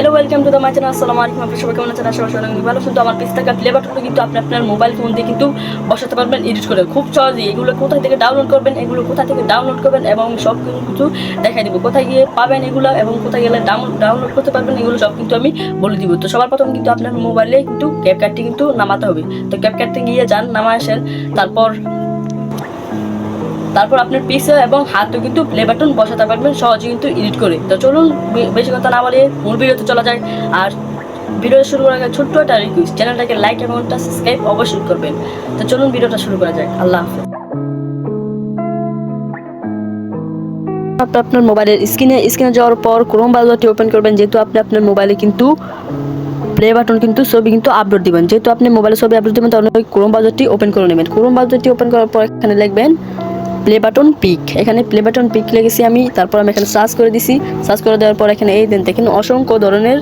Hello welcome to the my channel আসসালামু আলাইকুম আপনার সবাই কেমন আছেন? আশা করি সবাই ভালো কিন্তু আমার পিস থাকা প্লে কিন্তু আপনি আপনার মোবাইল ফোন দিয়ে কিন্তু বসাতে পারবেন এডিট করে। খুব সহজেই এগুলো কোথায় থেকে ডাউনলোড করবেন, এগুলো কোথা থেকে ডাউনলোড করবেন এবং সব কিছু দেখাই দিব। কোথায় গিয়ে পাবেন এগুলো এবং কোথায় গেলে ডাউনলোড ডাউনলোড করতে পারবেন, এগুলো সব কিন্তু আমি বলে দিব। তো সবার প্রথম কিন্তু আপনার মোবাইলে কিন্তু ক্যাপকার্ডটি কিন্তু নামাতে হবে। তো ক্যাপকার্ডটি গিয়ে যান নামা আসেন। তারপর তারপর আপনার পিসে এবং হাতও কিন্তু প্লে বাটন বসাতে পারবেন, সহজে কিন্তু এডিট করে। তো চলুন বেশি কথা না বলে মূল ভিডিওতে চলা যায় আর ভিডিও শুরু করার আগে ছোট্ট একটা রিকোয়েস্ট চ্যানেলটাকে লাইক এবং সাবস্ক্রাইব অবশ্যই করবেন। তো চলুন, ভিডিওটা শুরু করা যাক। আল্লাহ হাফেজ। আপনি আপনার মোবাইলের স্ক্রিনে স্ক্রিনে যাওয়ার পর ক্রোম ব্রাউজারটি ওপেন করবেন। যেহেতু আপনি আপনার মোবাইলে কিন্তু প্লে বাটন কিন্তু ছবি কিন্তু আপলোড দিবেন। যেহেতু আপনি মোবাইলে ছবি আপলোড দিবেন ওই ক্রোম ব্রাউজারটি ওপেন করে নেবেন। ক্রোম ব্রাউজারটি ওপেন করার পর এখানে লিখবেন প্লে বাটন পিক এখানে প্লে বাটন পিক লেগেছি আমি, তারপর আমি এখানে সার্চ করে দিছি। সার্চ করে দেওয়ার পর এখানে এই দেন দেখেন অসংখ্য ধরনের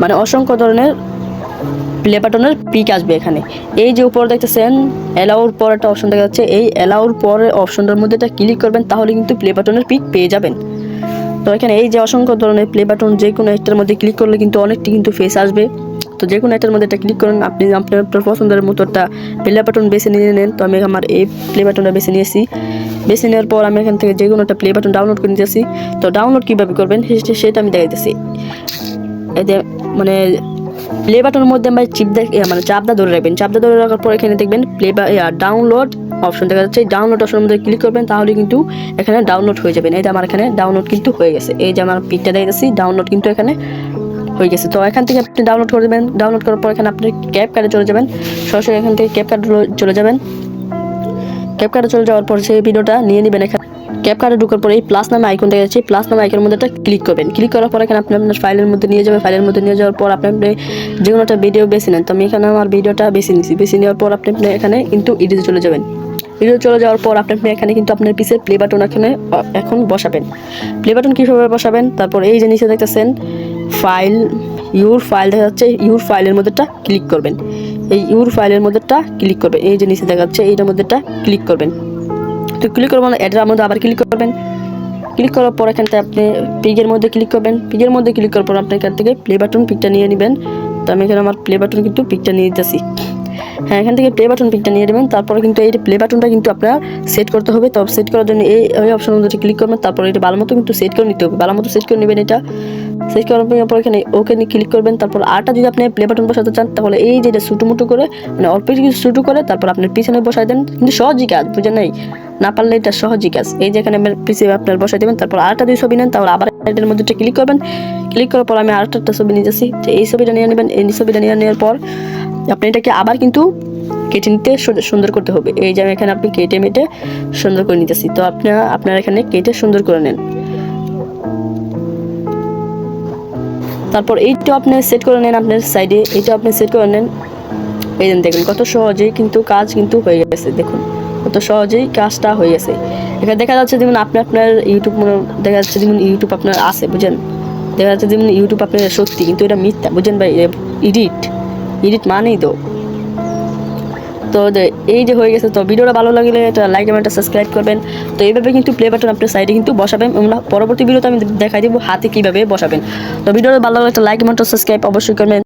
মানে অসংখ্য ধরনের প্লে বাটনের পিক আসবে এখানে। এই যে উপরে দেখতেছেন অ্যালাউর পর একটা অপশন দেখা যাচ্ছে। এই অ্যালাউর পরের অপশনটার মধ্যে এটা ক্লিক করবেন, তাহলে কিন্তু প্লে বাটনের পিক পেয়ে যাবেন। তো এখানে এই যে অসংখ্য ধরনের প্লে বাটন যে কোনো একটার মধ্যে ক্লিক করলে কিন্তু অনেকটি কিন্তু ফেস আসবে। তো যে কোনো একটার মধ্যে একটা ক্লিক করুন। আপনি আপনার পছন্দের মতো একটা প্লে বাটন বেছে নিয়ে নেন। তো আমি আমার এই প্লে বাটনটা বেছে নিয়েছি। বেছে নেওয়ার পর আমি এখান থেকে যে কোনো একটা প্লে বাটন ডাউনলোড করে নিতেছি। তো ডাউনলোড কীভাবে করবেন? সেটা আমি দেখাইতেছি। যে মানে প্লে বাটনের মধ্যে আমরা চিপ দেখ মানে চাপদা ধরে রাখবেন। চাপদা ধরে রাখার পর এখানে দেখবেন প্লে বা ডাউনলোড অপশন দেখা যাচ্ছে। ডাউনলোড অপশনের মধ্যে ক্লিক করবেন, তাহলে কিন্তু এখানে ডাউনলোড হয়ে যাবেন। এই যে আমার এখানে ডাউনলোড কিন্তু হয়ে গেছে। এই যে আমার পিকটা দেখতেছি ডাউনলোড কিন্তু এখানে হয়ে গেছে। তো এখান থেকে আপনি ডাউনলোড করে দেবেন। ডাউনলোড করার পর এখানে আপনি ক্যাপ কার্ডে চলে যাবেন। সরাসরি এখান থেকে ক্যাপ কার্ডে চলে যাবেন। ক্যাপ কার্ডে চলে যাওয়ার পর সেই ভিডিওটা নিয়ে নেবেন এখানে ক্যাপ কার্ডে ঢুকার পরে এই প্লাস নামে আইকন দেখা যাচ্ছে। প্লাস নামে আইকনের মধ্যে একটা ক্লিক করবেন। ক্লিক করার পর এখানে আপনি আপনার ফাইলের মধ্যে নিয়ে যাবেন। ফাইলের মধ্যে নিয়ে যাওয়ার পর আপনি আপনি যে কোনো একটা ভিডিও বেছে নেন। তো আমি এখানে আমার ভিডিওটা বেছে নিয়েছি বেছে নেওয়ার পর আপনি আপনি এখানে কিন্তু এডিটে চলে যাবেন। ভিডিও চলে যাওয়ার পর আপনি আপনি এখানে কিন্তু আপনার পিসের প্লে বাটন এখানে এখন বসাবেন। প্লে বাটন কীভাবে বসাবেন? তারপর এই যে নিচে দেখতেছেন ফাইল ইউর ফাইল দেখা যাচ্ছে ইউর ফাইলের মধ্যেটা ক্লিক করবেন। এই ইউর ফাইলের মধ্যেটা ক্লিক করবেন। এই যে নিচে দেখা যাচ্ছে, এইটার মধ্যেটা ক্লিক করবেন। তো ক্লিক করবেন এটার মধ্যে আবার ক্লিক করবেন। ক্লিক করার পর এখান থেকে আপনি পিগের মধ্যে ক্লিক করবেন। পিগের মধ্যে ক্লিক করার পর আপনি এখান থেকে প্লে বাটন পিকটা নিয়ে নেবেন। তো আমি এখানে আমার প্লে বাটন কিন্তু পিকটা নিয়ে দিতেছি হ্যাঁ এখান থেকে প্লে বাটন পিকটা নিয়ে নেবেন। তারপরে কিন্তু এই প্লে বাটনটা কিন্তু আপনার সেট করতে হবে। তো সেট করার জন্য এই ওই অপশনের মধ্যে ক্লিক করবেন। তারপর এটা ভালো মতো কিন্তু সেট করে নিতে হবে। ভালো মতো সেট করে নেবেন এটা। সেট করার পর এখানে ওকে নিয়ে ক্লিক করবেন, তারপর আরটা যদি আপনি প্লে বাটন বসাতে চান, তাহলে এই যে এটা ছোটো করে মানে অল্প কিছু ছোটো করে, তারপর আপনার পিছনে বসাই দেন, কিন্তু সহজই কাজ, বুঝেন নাই? না পারলে এটা সহজই কাজ। এই যে এখানে পিছিয়ে আপনার বসাই দেবেন, তারপর আরেকটা যদি ছবি নেন, তাহলে আবার এটার মধ্যে ক্লিক করবেন। ক্লিক করার পর আমি আরেকটা ছবি নিয়ে যাচ্ছি। তো এই ছবিটা নিয়ে নেবেন, এই ছবিটা নিয়ে নেওয়ার পর আপনি এটাকে আবার কিন্তু কেটে নিতে সুন্দর করতে হবে। এই যে আমি এখানে আপনি কেটে মেটে সুন্দর করে নিতেছি। তো আপনারা আপনারা এখানে কেটে সুন্দর করে নেন। তারপর এইটা আপনি সেট করে নেন আপনার সাইডে এইটা আপনি সেট করে নেন। এই দেখুন, কত সহজেই কিন্তু কাজ কিন্তু হয়ে গেছে, দেখুন। কত সহজেই কাজটা হয়ে গেছে। এখানে দেখা যাচ্ছে যেমন আপনি আপনার ইউটিউব মনে দেখা যাচ্ছে যেমন ইউটিউব আপনার আছে, বুঝেন? দেখা যাচ্ছে যেমন ইউটিউব আপনার সত্যি, কিন্তু এটা মিথ্যা, বুঝেন ভাই? এডিট এডিট মানেই তো তো এই যে হয়ে গেছে, তো ভিডিওটা ভালো লাগলে তো লাইক কমেন্টটা সাবস্ক্রাইব করবেন। তো এইভাবে কিন্তু প্লে বাটন আপনার সাইডে কিন্তু বসাবেন। পরবর্তী ভিডিওতে আমি দেখাই দিব হাতে কীভাবে বসাবেন। তো ভিডিওটা ভালো লাগলে একটা লাইক কমেন্টটা সাবস্ক্রাইব অবশ্যই করবেন।